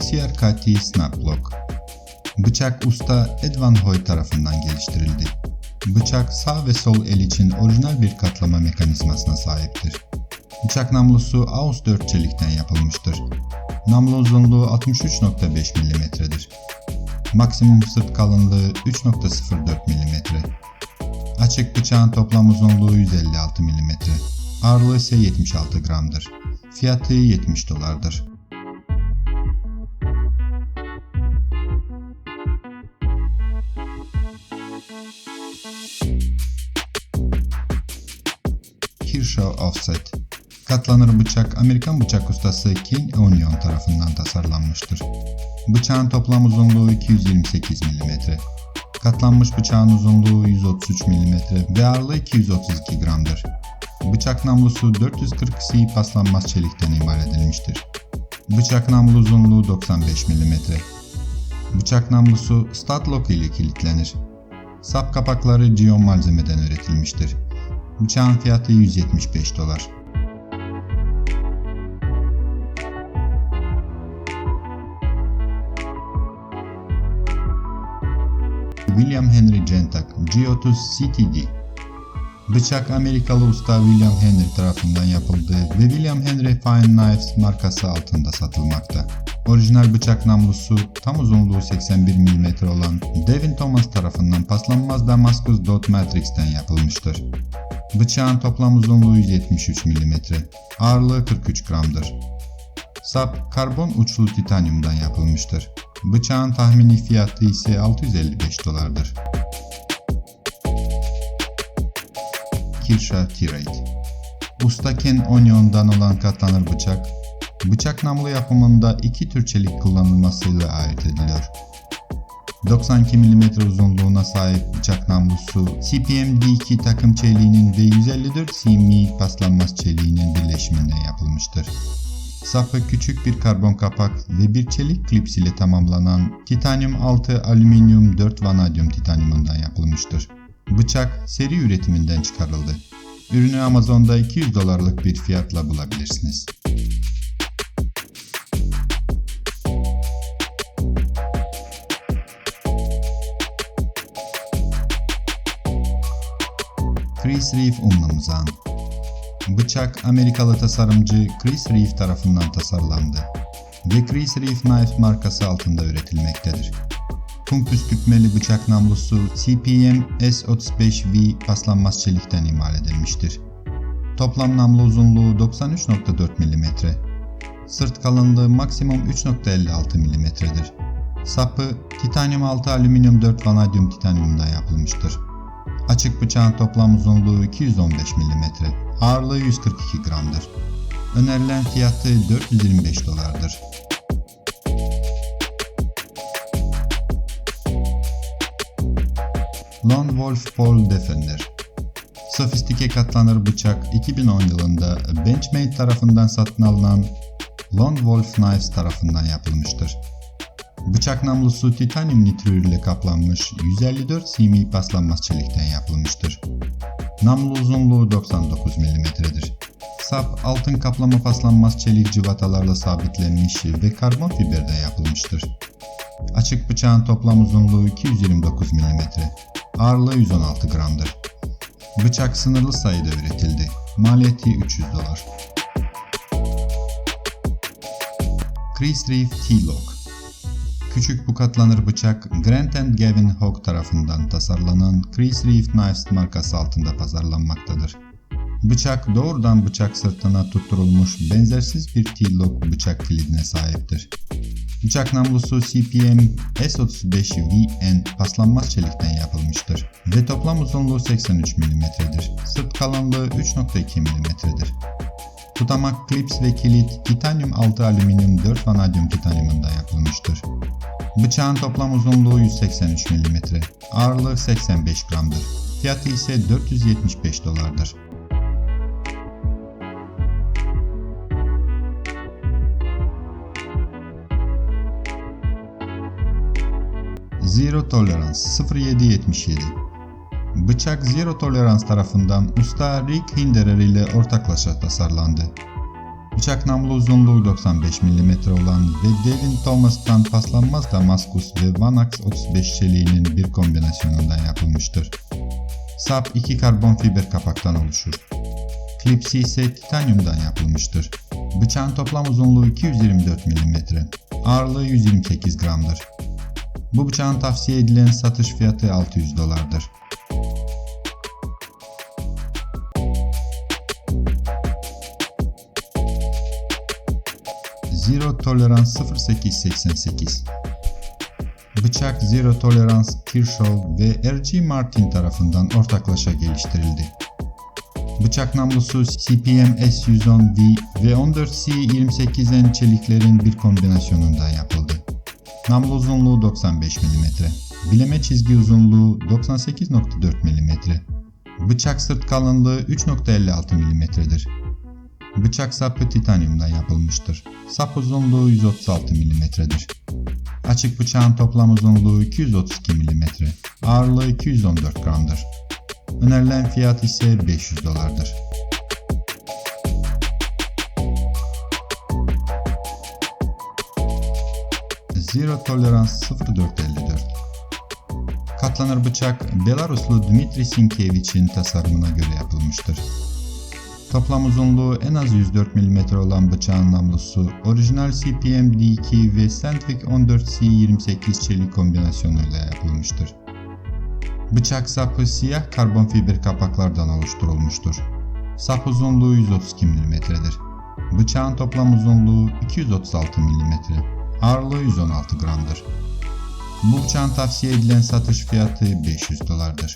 CRKT Snap Block. Bıçak usta Edvan Hoy tarafından geliştirildi. Bıçak sağ ve sol el için orijinal bir katlama mekanizmasına sahiptir. Bıçak namlusu AUS 4 çelikten yapılmıştır. Namlu uzunluğu 63.5 mm'dir. Maksimum sırt kalınlığı 3.04 mm. Açık bıçağın toplam uzunluğu 156 mm. Ağırlığı ise 76 gramdır. Fiyatı 70 dolardır. Offset Katlanır bıçak Amerikan bıçak ustası King Onion tarafından tasarlanmıştır. Bıçağın toplam uzunluğu 228 mm. Katlanmış bıçağın uzunluğu 133 mm ve ağırlığı 232 gramdır. Bıçak namlusu 440 CI paslanmaz çelikten imal edilmiştir. Bıçak namlu uzunluğu 95 mm. Bıçak namlusu stud lock ile kilitlenir. Sap kapakları Gion malzemeden üretilmiştir. Bıçağın fiyatı 175 dolar. William Henry Gentak G30 CTD Bıçak Amerikalı usta William Henry tarafından yapıldı ve William Henry Fine Knives markası altında satılmakta. Orijinal bıçak namlusu tam uzunluğu 81 mm olan Devin Thomas tarafından paslanmaz Damascus Dot Matrix'ten yapılmıştır. Bıçağın toplam uzunluğu 173 mm, ağırlığı 43 gramdır. Sap karbon uçlu titanyumdan yapılmıştır. Bıçağın tahmini fiyatı ise 655 dolardır. Kirsha Tirade Usta Ken Onion'dan olan katlanır bıçak, bıçak namlu yapımında iki tür çelik kullanılmasıyla ayırt ediliyor. 92 mm uzunluğuna sahip bıçak namlusu CPM-D2 takım çeliğinin ve 154 cm paslanmaz çeliğinin birleşiminden yapılmıştır. Sapı küçük bir karbon kapak ve bir çelik klips ile tamamlanan titanyum 6 alüminyum 4 vanadyum titanyumundan yapılmıştır. Bıçak seri üretiminden çıkarıldı. Ürünü Amazon'da 200 dolarlık bir fiyatla bulabilirsiniz. Chris Reeve unlu mızan Bıçak Amerikalı tasarımcı Chris Reeve tarafından tasarlandı ve Chris Reeve Knife markası altında üretilmektedir. Kum püskürtmeli bıçak namlusu CPM S35V paslanmaz çelikten imal edilmiştir. Toplam namlu uzunluğu 93.4 mm. Sırt kalınlığı maksimum 3.56 mm'dir. Sapı titanyum 6 alüminyum 4 vanadyum titanyumdan yapılmıştır. Açık bıçağın toplam uzunluğu 215 mm, ağırlığı 142 gramdır. Önerilen fiyatı 425 dolardır. Lone Wolf Pole Defender Sofistike katlanır bıçak 2010 yılında Benchmade tarafından satın alınan Lone Wolf Knives tarafından yapılmıştır. Bıçak namlusu titanyum nitrür ile kaplanmış 154 cm paslanmaz çelikten yapılmıştır. Namlu uzunluğu 99 mm'dir. Sap altın kaplama paslanmaz çelik cıvatalarla sabitlenmiş ve karbon fiberden yapılmıştır. Açık bıçağın toplam uzunluğu 229 mm. Ağırlığı 116 gramdır. Bıçak sınırlı sayıda üretildi. Maliyeti 300 dolar. Chris Reeve T-Lock Küçük bu katlanır bıçak Grant and Gavin Hogg tarafından tasarlanan Chris Reeve Knives markası altında pazarlanmaktadır. Bıçak doğrudan bıçak sırtına tutturulmuş benzersiz bir T-Lock bıçak kilidine sahiptir. Bıçak namlusu CPM S35VN paslanmaz çelikten yapılmıştır ve toplam uzunluğu 83 mm'dir. Sırt kalınlığı 3.2 mm'dir. Tutamak, klips ve kilit titanyum 6 alüminyum 4 vanadyum titanyumundan yapılmıştır. Bıçağın toplam uzunluğu 183 mm, ağırlığı 85 gramdır. Fiyatı ise 475 dolardır. Zero Tolerance 0777 Bıçak Zero Tolerance tarafından usta Rick Hinderer ile ortaklaşa tasarlandı. Bıçak namlu uzunluğu 95 mm olan ve Devin Thomas'tan paslanmaz Damaskus ve Vanax 35 çeliğinin bir kombinasyonundan yapılmıştır. Sap iki karbon fiber kapaktan oluşur. Klipsi ise titanyumdan yapılmıştır. Bıçağın toplam uzunluğu 224 mm, ağırlığı 128 gramdır. Bu bıçağın tavsiye edilen satış fiyatı 600 dolardır. Zero Tolerance 0888 Bıçak Zero Tolerance Kershaw ve R.G. Martin tarafından ortaklaşa geliştirildi. Bıçak namlusu CPM S110V ve 14C28N çeliklerin bir kombinasyonundan yapıldı. Namlu uzunluğu 95 mm, bileme çizgi uzunluğu 98.4 mm, bıçak sırt kalınlığı 3.56 mm'dir. Bıçak sapı titanyumdan yapılmıştır. Sap uzunluğu 136 mm'dir. Açık bıçağın toplam uzunluğu 232 mm, ağırlığı 214 gramdır. Önerilen fiyat ise 500 dolardır. Zero Tolerance 0454 Katlanır bıçak Belaruslu Dmitri Sinkevich'in tasarımına göre yapılmıştır. Toplam uzunluğu en az 104 mm olan bıçağın namlusu orijinal CPM D2 ve Sandvik 14C28 çelik kombinasyonuyla yapılmıştır. Bıçak sapı siyah karbon fiber kapaklardan oluşturulmuştur. Sap uzunluğu 132 mm'dir. Bıçağın toplam uzunluğu 236 mm, ağırlığı 116 gramdır. Bu bıçağın tavsiye edilen satış fiyatı 500 dolardır.